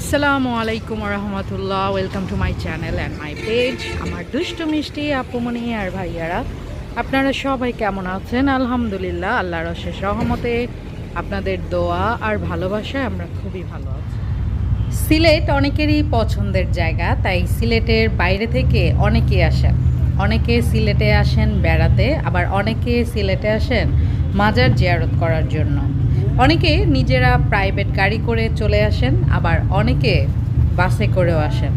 আসসালামু আলাইকুম রহমতুল্লাহ welcome to my channel and my page আমার দুষ্ট মিষ্টি আপুমনি আর ভাইয়ারা, আপনারা সবাই কেমন আছেন? আলহামদুলিল্লাহ, আল্লাহর অশেষ রহমতে আপনাদের দোয়া আর ভালোবাসায় আমরা খুবই ভালো আছি। সিলেট অনেকেরই পছন্দের জায়গা, তাই সিলেটের বাইরে থেকে অনেকে আসেন। অনেকে সিলেটে আসেন বেড়াতে, আবার অনেকে সিলেটে আসেন মাজার জিয়ারত করার জন্য। অনেকে নিজেরা প্রাইভেট গাড়ি করে চলে আসেন, আবার অনেকে বাসে করেও আসেন।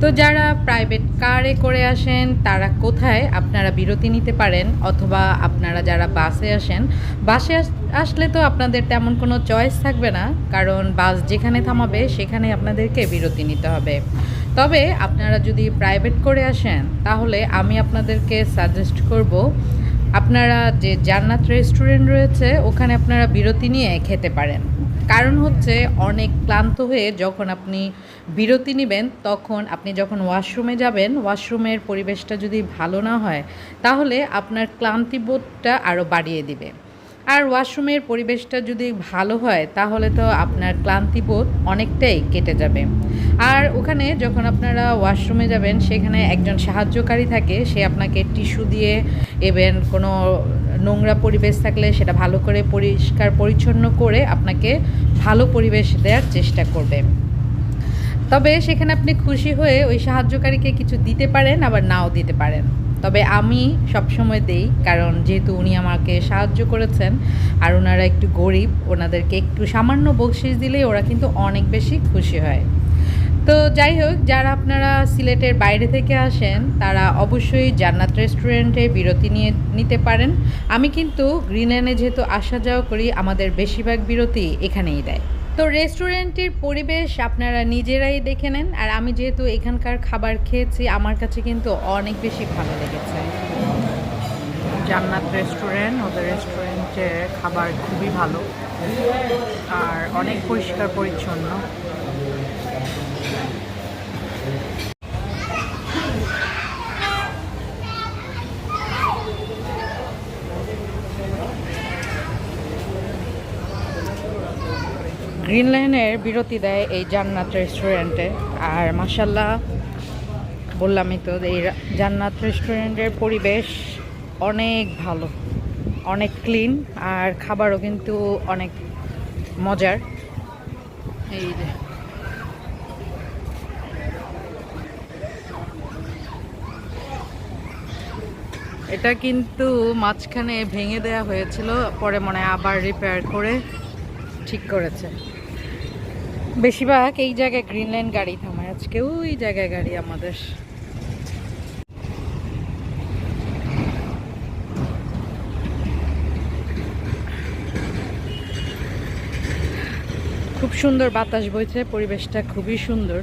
তো যারা প্রাইভেট কারে করে আসেন, তারা কোথায় আপনারা বিরতি নিতে পারেন, অথবা আপনারা যারা বাসে আসেন, বাসে আসলে তো আপনাদের তেমন কোনো চয়েস থাকবে না, কারণ বাস যেখানে থামাবে, সেখানে আপনাদেরকে বিরতি নিতে হবে। তবে আপনারা যদি প্রাইভেট করে আসেন, তাহলে আমি আপনাদেরকে সাজেস্ট করব আপনারা যে জান্নাত রেস্টুরেন্ট রয়েছে, ওখানে আপনারা বিরতি নিয়ে খেতে পারেন। কারণ হচ্ছে অনেক ক্লান্ত হয়ে যখন আপনি বিরতি নেবেন, তখন আপনি যখন ওয়াশরুমে যাবেন ওয়াশরুমের পরিবেশটা যদি ভালো না হয়, তাহলে আপনার ক্লান্তিবোধটা আরও বাড়িয়ে দিবে। আর ওয়াশরুমের পরিবেশটা যদি ভালো হয়, তাহলে তো আপনার ক্লান্তিবোধ অনেকটাই কেটে যাবে। আর ওখানে যখন আপনারা ওয়াশরুমে যাবেন, সেখানে একজন সাহায্যকারী থাকে, সে আপনাকে টিস্যু দিয়ে এবেন কোনো নোংরা পরিবেশ থাকলে সেটা ভালো করে পরিষ্কার পরিচ্ছন্ন করে আপনাকে ভালো পরিবেশ দেওয়ার চেষ্টা করবে। তবে সেখানে আপনি খুশি হয়ে ওই সাহায্যকারীকে কিছু দিতে পারেন, আবার নাও দিতে পারেন। তবে আমি সবসময় দেই, কারণ যেহেতু উনি আমাকে সাহায্য করেছেন আর ওনারা একটু গরিব, ওনাদেরকে একটু সামান্য বকশিস দিলেই ওরা কিন্তু অনেক বেশি খুশি হয়। তো যাই হোক, যারা আপনারা সিলেটের বাইরে থেকে আসেন, তারা অবশ্যই জান্নাত রেস্টুরেন্টে বিরতি নিয়ে নিতে পারেন। আমি কিন্তু গ্রিনল্যান্ডে যেহেতু আসা যাওয়া করি, আমাদের বেশিরভাগ বিরতি এখানেই দেয়। তো রেস্টুরেন্টের পরিবেশ আপনারা নিজেরাই দেখে নেন। আর আমি যেহেতু এখানকার খাবার খেয়েছি, আমার কাছে কিন্তু অনেক বেশি ভালো লেগেছে। জান্নাত রেস্টুরেন্ট ওদের রেস্টুরেন্টের খাবার খুবই ভালো। আর অনেক পরিষ্কার পরিচ্ছন্ন গ্রিন লাইনের বিরতি দেয় এই জান্নাত রেস্টুরেন্টে। আর মাসাল্লাহ বললামই তো, এই জান্নাত রেস্টুরেন্টের পরিবেশ অনেক ভালো, অনেক ক্লিন, আর খাবারও কিন্তু অনেক মজার। এই যে। এটা কিন্তু মাঝখানে ভেঙে দেওয়া হয়েছিল, পরে মনে আবার রিপেয়ার করে ঠিক করেছে। বেশিরভাগ এই জায়গায় গ্রিন লাইন গাড়ি থামায়। আজকে ওই জায়গায় গাড়ি আমাদের। খুব সুন্দর বাতাস বইছে, পরিবেশটা খুবই সুন্দর।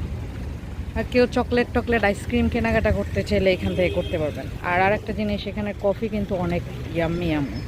আর কেউ চকলেট টকলেট আইসক্রিম কেনাকাটা করতে চাইলে এখান থেকে করতে পারবেন। আর আর একটা জিনিস, এখানে কফি কিন্তু অনেক ইয়াম্মি ইয়াম্মি